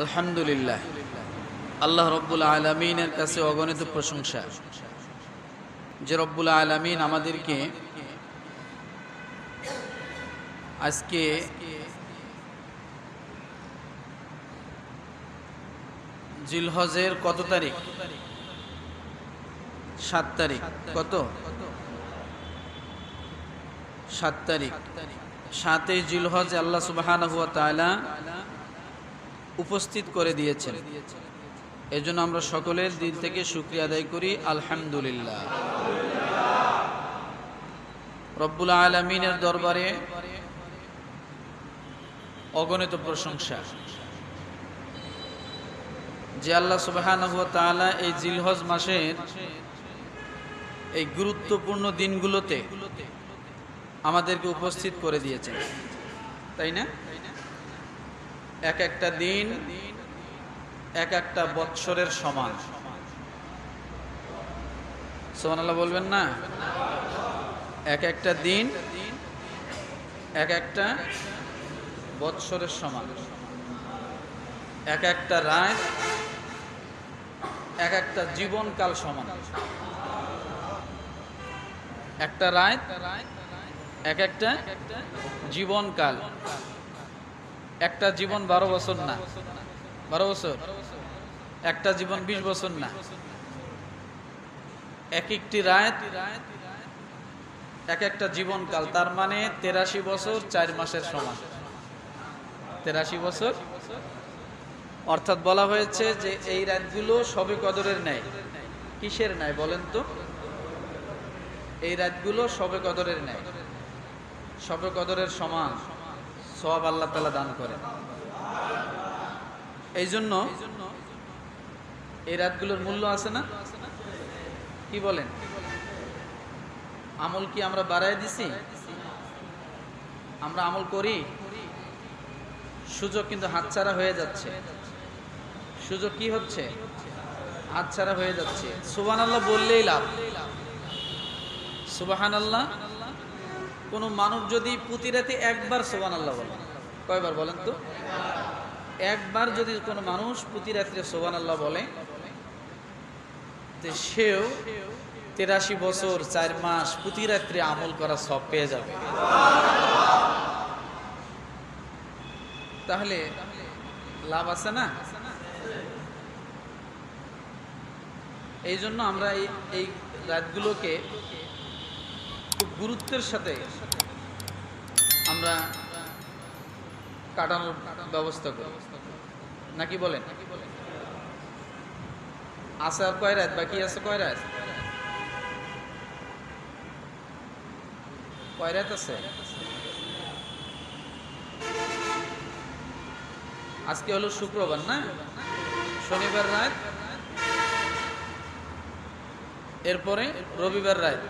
আলহামদুলিল্লাহ। আল্লাহ রব্বুল আলমিনের কাছে অগণিত প্রশংসা। যে রব্বুল আলমিন আমাদেরকে আজকে জিলহজের কত তারিখ? সাত তারিখ। কত? সাত তারিখ। সাতই জিলহজ আল্লাহ তাআলা উপস্থিত করে দিয়েছেন। এজন্য আমরা সকলের দিল থেকে শুক্রিয়া আদায় করি। আলহামদুলিল্লাহ। রব্বুল আলমিনের দরবারে অগণিত প্রশংসা। যে আল্লাহ সুবাহান এই জিলহজ মাসের এই গুরুত্বপূর্ণ দিনগুলোতে আমাদেরকে উপস্থিত করে দিয়েছেন। তাই না? এক একটা দিন, এক একটা বৎসরের সমান। সোমান আল্লাহ বলবেন না? এক একটা দিন, এক একটা বৎসরের সমান। এক একটা রায়, এক একটা জীবনকাল সমান। একটা রায়, এক একটা জীবনকাল। একটা জীবন বারো বছর না। বারো বছর? একটা জীবন বিশ বছর না। এক একটি রায়, এক একটা জীবনকাল তার মানে তেরাশি বছর চার মাসের সমান। তেরাশি বছর? অর্থাৎ বলা হয়েছে যে এই রাতগুলো সবে কদরের ন্যায়। কিসের ন্যায় বলেন তো? এই রাতগুলো সবে কদরের ন্যায়। সবে কদরের সমান। সব আল্লাহ তালা দান করে। এই জন্য এই রাতগুলোর মূল্য আছে না? কি বলেন? আমল কি আমরা বাড়াই দিছি? আমরা আমল করি? সুযোগ কিন্তু হাতছাড়া হয়ে যাচ্ছে। সুযোগ কি হচ্ছে? হাতছাড়া হয়ে যাচ্ছে। সুবান আল্লাহ বললেই লাভ। সুবাহান আল্লাহ কোনো মানুষ যদি প্রতি রাতে একবার সোবান আল্লাহ বলে, কয়বার বলেন তো? একবার যদি কোনো মানুষ প্রতি রাত্রে সোবান আল্লাহ বলে সেও তেরাশি বছর, চার মাস প্রতি রাত্রে আমল করা সব পেয়ে যাবে। তাহলে লাভ আছে না? এই জন্য আমরা এই রাতগুলোকে খুব গুরুত্বের সাথে আমরা কাটানোর ব্যবস্থা করি। নাকি বলেন? আছে আর কয় রাত? বাকি আছে কয় রাত? কয় রাত আছে? আজকে হলো শুক্রবার না? শনিবার রাত? এরপরে রবিবার রাত?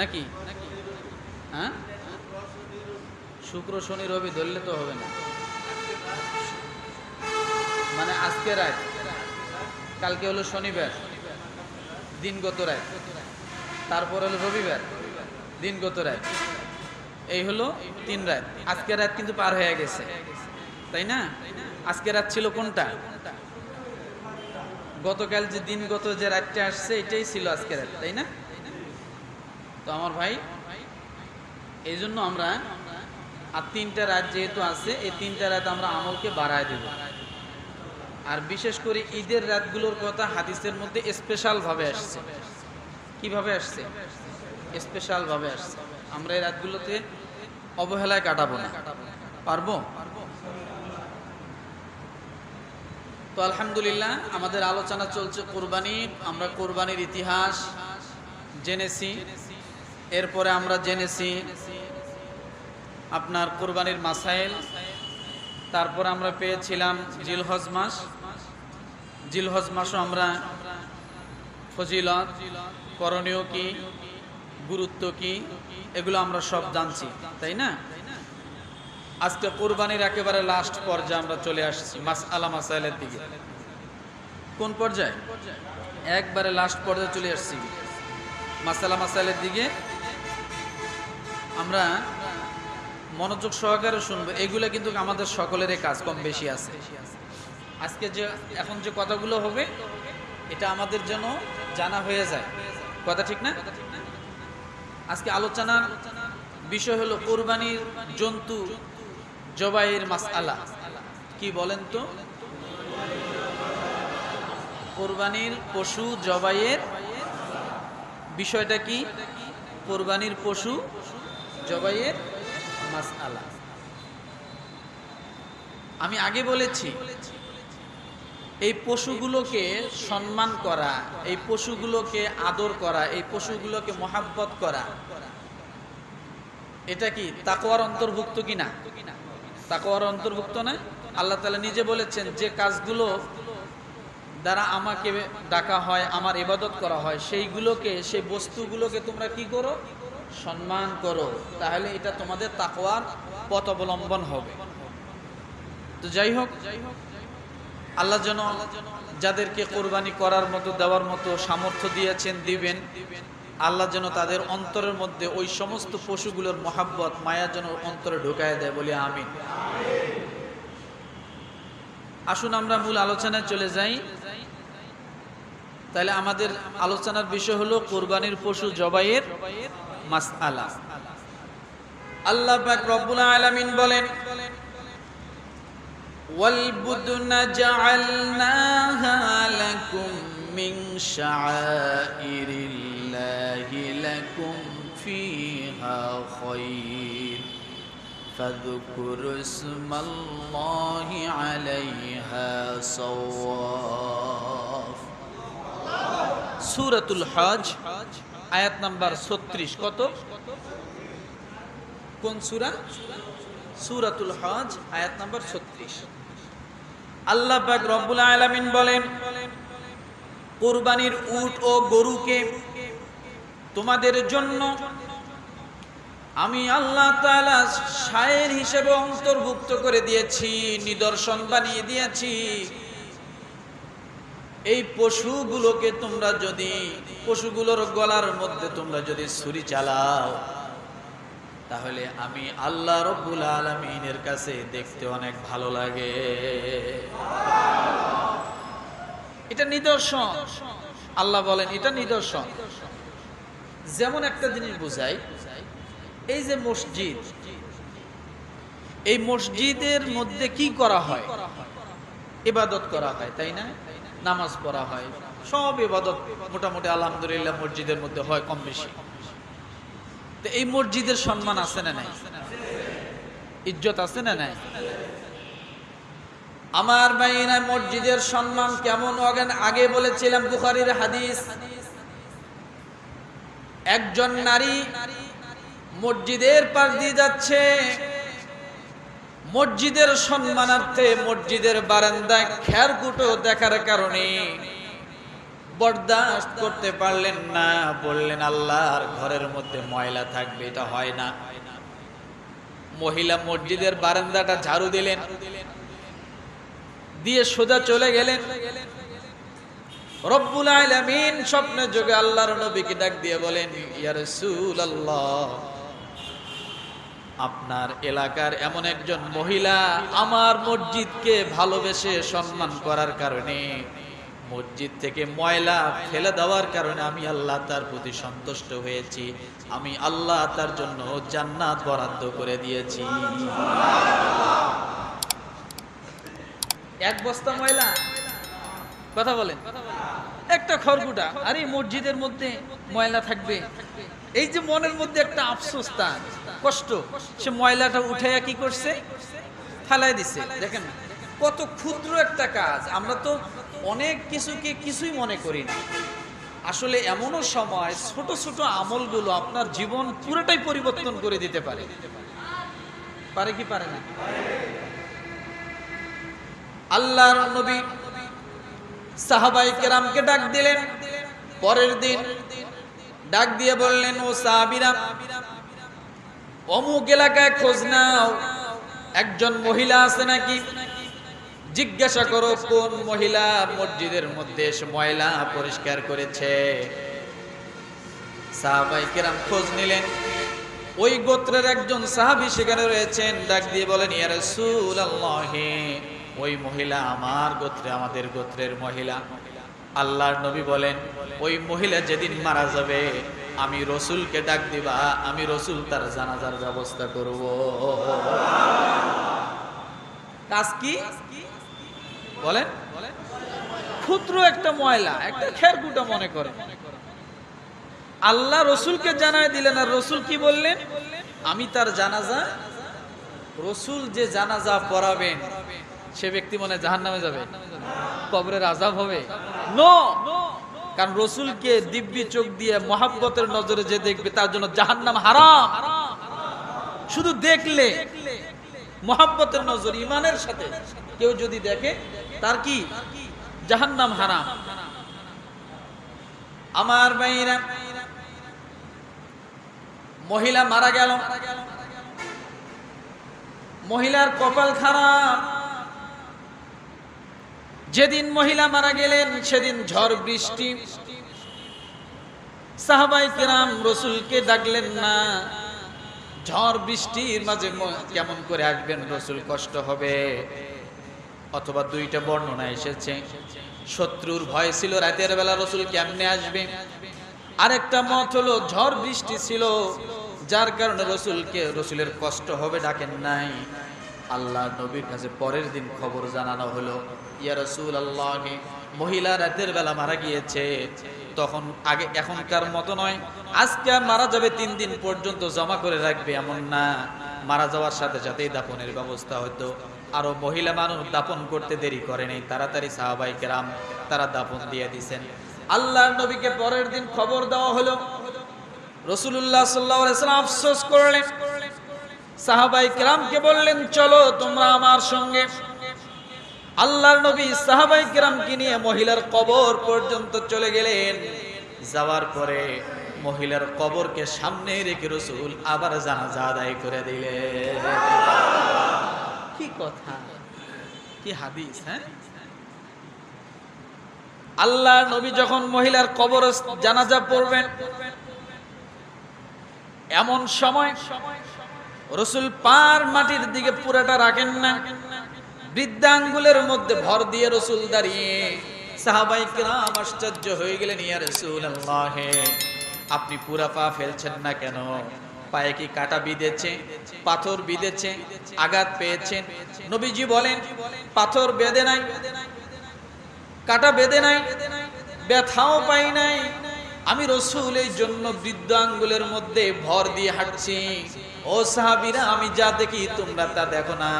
নাকি? হ্যাঁ? শুক্র, শনি, রবি ধরলে তো হবে না। মানে আজকে রাত, কালকে হলো শনিবার দিনগত রাত, তারপর হলো রবিবার দিনগত রাত। এই হলো তিন রাত। আজকে রাত কিন্তু পার হয়ে গেছে। তাই না? আজকে রাত ছিল কোনটা? গতকাল যে দিনগত যে রাতটা আসছে, এটাই ছিল আজকে রাত, তাই না? তো আমার ভাই এই জন্য আমরা আর তিনটা রাত যেহেতু আছে, এই তিনটা রাত আমরা আমলকে বাড়ায় দেব। আর বিশেষ করে ঈদের রাতগুলোর কথা হাদিসের মধ্যে স্পেশালভাবে আসছে। কীভাবে আসছে? স্পেশালভাবে আসছে। আমরা এই রাতগুলোতে অবহেলায় কাটাবো না। পারব? তো আলহামদুলিল্লাহ, আমাদের আলোচনা চলছে কোরবানি আমরা কোরবানির ইতিহাস জেনেছি। এরপরে আমরা জেনেছি আপনার কোরবানির মাসাইল। তারপর আমরা পেয়েছিলাম জিলহজ মাস। জিলহজ মাসও আমরা ফজিলত, করণীয় কি, গুরুত্ব কি, এগুলো আমরা সব জানছি, তাই না? আজকে কোরবানির একেবারে লাস্ট পর্যায়ে আমরা চলে আসছি মাস আলা মাসাইলের দিকে। কোন পর্যায়ে? একবারে লাস্ট পর্যায়ে চলে আসছি। মাসালা মাসাইলের দিকে। আমরা মনোযোগ সহকারে শুনব। এগুলো কিন্তু আমাদের সকলেরই কাজ, কম বেশি আছে। আজকে যে, এখন যে কথাগুলো হবে, এটা আমাদের যেন জানা হয়ে যায়। কথা ঠিক না? আজকে আলোচনার বিষয় হলো কোরবানির জন্তু জবাইয়ের মাসআলা। কি বলেন তো? কোরবানির পশু জবাইয়ের বিষয়টা কি? কোরবানির পশু জবাইয়ের মাসআলা। আমি আগে বলেছি, এই পশুগুলোকে সম্মান করা, এই পশুগুলোকে আদর করা, এই পশুগুলোকে মহাব্বত করা, এটা কি তাকওয়ার অন্তর্ভুক্ত কি না? তাকওয়ার অন্তর্ভুক্ত না? আল্লাহ তালা নিজে বলেছেন, যে কাজগুলো দ্বারা আমাকে ডাকা হয়, আমার ইবাদত করা হয়, সেইগুলোকে, সেই বস্তুগুলোকে তোমরা কি করো? সম্মান করো, তাহলে এটা তোমাদের তাকওয়ার পথ অবলম্বন হবে। তো যাই হোক, আল্লাহ যেন যাদেরকে কোরবানি করার মতো, দেওয়ার মতো সামর্থ্য দিয়েছেন, দিবেন, আল্লাহ যেন তাদের অন্তরের মধ্যে ওই সমস্ত পশুগুলোর মহাব্বত মায়া যেন অন্তরে ঢুকায় দেয়, বলে আমিন। আসুন আমরা মূল আলোচনায় চলে যাই। তাহলে আমাদের আলোচনার বিষয় হলো কোরবানির পশু জবাইয়ের মাসআলা আল্লাহ পাক রব্বুল আলামিন বলেন والبدن جعلناها لكم من شعائر الله لكم فيها خير فاذكروا اسم الله عليها صواف সুরাতুল হজ আয়াত নাম্বার ছত্রিশ, কত? কোন সুরা? সুরাতুল হজ, আয়াত নাম্বার ছত্রিশ। আল্লাহ পাক রব্বুল আলামিন বলেন, কুরবানির উট ও গরুকে তোমাদের জন্য আমি আল্লাহ শায়ের হিসেবে অন্তর্ভুক্ত করে দিয়েছি, নিদর্শন বানিয়ে দিয়েছি। এই পশুগুলোকে তোমরা যদি, পশুগুলোর গলার মধ্যে তোমরা যদি ছুরি চালাও, তাহলে আমি আল্লাহ রব্বুল আলমিনের কাছে দেখতে অনেক ভালো লাগে। এটা নিদর্শন। আল্লাহ বলেন, এটা নিদর্শন। যেমন একটা জিনিস বোঝাই, এই যে মসজিদ, এই মসজিদের মধ্যে কি করা হয়? ইবাদত করা হয়, তাই না? নামাজ পড়া হয়। সব ইবাদত মোটামুটি আলহামদুলিল্লাহ মসজিদের মধ্যে হয় কম বেশি। তো এই মসজিদের সম্মান আছে না নাই? ইজ্জত আছে না নাই? আমার বাইনা মসজিদের সম্মান কেমন অগেন আগে বলেছিলাম বুখারির হাদিস। একজন নারী মসজিদের পাশ দিয়ে যাচ্ছে। মসজিদের সম্মানার্থে মসজিদের বারান্দায় খেরকুটো দেখার কারণে বরদাস্ত করতে পারলেন না, বললেন, আল্লাহর ঘরের মধ্যে ময়লা থাকবে, এটা হয় না। মহিলা মসজিদের বারান্দাটা ঝাড়ু দিলেন, দিয়ে সোজা চলে গেলেন। রব্বুল আলামিন স্বপ্নে যোগে আল্লাহর নবীকে ডাক দিয়ে বলেন, ইয়া রাসূলুল্লাহ আপনার এলাকার এমন একজন মহিলা আমার মসজিদকে ভালোবেসে সম্মান করার কারণে, মসজিদ থেকে ময়লা ফেলে দেওয়ার কারণে আমি আল্লাহ তার প্রতি সন্তুষ্ট হয়েছি। আমি আল্লাহ তার জন্য জান্নাত বরাদ্দ করে দিয়েছি। এক বস্তা ময়লা? কথা বলেন। একটা খড়গুটা আরে মসজিদের মধ্যে ময়লা থাকবে। এই যে মনের মধ্যে একটা আফসোস তার। কষ্ট। সে ময়লাটা উঠে কি করছে? ফেলাই দিছে। দেখেন, কত ক্ষুদ্র একটা কাজ। আমরা তো অনেক কিছুকে কিছুই মনে করি না। আসলে এমনও সময় ছোট ছোট আমলগুলো আপনার জীবন পুরোটাই পরিবর্তন করে দিতে পারে। পারে কি পারে না? আল্লাহর নবী সাহাবাই কেরামকে ডাক দিলেন। পরের দিন ডাক দিয়ে বললেন, ও সাহাবিরা অমুক এলাকায় খোঁজ নাও। একজন মহিলা আছে নাকি? জিজ্ঞাসা করো কোন মহিলা মসজিদের মধ্যে ময়লা পরিষ্কার করেছে। খোঁজ নিলেন। ওই গোত্রের একজন সাহাবী সেখানে রয়েছেন। ডাক দিয়ে বলেন রাসূলুল্লাহ, ওই মহিলা আমার গোত্রে, আমাদের গোত্রের মহিলা। আল্লাহর নবী বলেন, ওই মহিলা যেদিন মারা যাবে আমি রসুলকে ডাক দিবা, আমি রসুল তার জানাজার ব্যবস্থা করব। কাজ কি? বলেন। ক্ষুদ্র একটা ময়লা, একটা খেরকুটা মনে করে আল্লাহ রসুলকে জানায় দিলেন, আর রসুল কি বললেন? আমি তার জানাজা, রসুল যে জানাজা পড়াবেন, সে ব্যক্তি মনে জাহান নামে যাবে। কবরের আজাব হবে। নো কারণ রসুলকে দিব্যি চোখ দিয়ে মহাব্বতের নজরে যে দেখবে, তার জন্য জাহান নাম হারাম। শুধু দেখলে মহাব্বতের নজর ইমানের সাথে। কেউ যদি দেখে, তার কি? জাহান্নাম হারাম। আমার বাইরা মহিলা মারা গেল। মহিলার কপাল খারাপ। যেদিন মহিলা মারা গেলেন, সেদিন ঝড় বৃষ্টি। সাহাবাই কেরাম রসুলকে ডাকলেন, না, ঝড় বৃষ্টির মাঝে কেমন করে আসবেন রসুল? কষ্ট হবে। অথবা দুইটা বর্ণনা এসেছে। শত্রুর ভয় ছিল রাতের বেলা রসুল কেমনে আসবে? আরেকটা মত হলো, ঝড় বৃষ্টি ছিল, যার কারণে রসুলকে, রসুলের কষ্ট হবে, ডাকেন নাই। আল্লাহ নবীর কাছে পরের দিন খবর জানানো হলো, ইয়া রসুল আল্লাহ মহিলা রাতের বেলা মারা গিয়েছে। তখন আগে এখনকার মতো নয়, আজকে আর মারা যাবে তিন দিন পর্যন্ত জমা করে রাখবে এমন না। মারা যাওয়ার সাথে সাথেই দাপনের ব্যবস্থা হতো। আরও মহিলা মানুষ দাপন করতে দেরি করে নেই। তাড়াতাড়ি সাহাবাই কেরাম, তারা দাপন দিয়ে দিছেন। আল্লাহর নবীকে পরের দিন খবর দেওয়া হলো। রসুল্লাহ সাল্লাম আফসোস করলেন। সাহাবাই কেরামকে বললেন, চলো তোমরা আমার সঙ্গে। আল্লাহর নবী সাহাবাই কেরামকে নিয়ে মহিলার কবর পর্যন্ত চলে গেলেন। যাওয়ার পরে মহিলার কবরকে সামনে রেখে রসুল আবার জানাজা আদায় করে দিলেন। কি কথা? কি হাদিস হ্যাঁ? আল্লাহ নবী যখন মহিলার কবর জানাজা পড়বেন, এমন সময় সময় রসুল পার মাটির দিকে পুরাটা রাখেন না। বৃদ্ধাঙ্গুলের মধ্যে ভর দিয়ে রসুল দাঁড়িয়ে। সাহাবাই কিরাম আশ্চর্য হয়ে গেলেন, ইয়া রসুল আপনি পুরা পা ফেলছেন না কেন? পায়ে কি কাটা বিঁধেছে? পাথর বিঁধেছে? আঘাত পেয়েছেন? নবীজি বলেন, পাথর বেঁধে নাই, কাটা বেঁধে নাই, ব্যথাও পাই নাই। আমি রসুল এই জন্য বৃদ্ধ আঙ্গুলের মধ্যে ভর দিয়ে হাঁটছি। ও সাহাবিরা, আমি যা দেখি তোমরা তা দেখো না।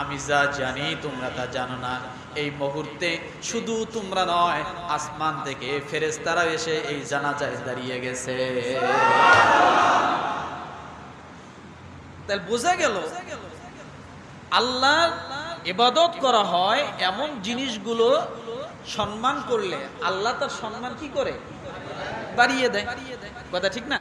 আমি যা জানি তোমরা তা জানো না। এই মুহূর্তে শুধু তোমরা নয়, আসমান থেকে ফেরেশতারা এসে এই জানাজায় দাঁড়িয়ে গেছে। তাহলে বোঝা গেল আল্লাহ ইবাদত করা হয় এমন জিনিসগুলো সম্মান করলে আল্লাহ তার সম্মান কি করে? বাড়িয়ে দেয়। কথা ঠিক না?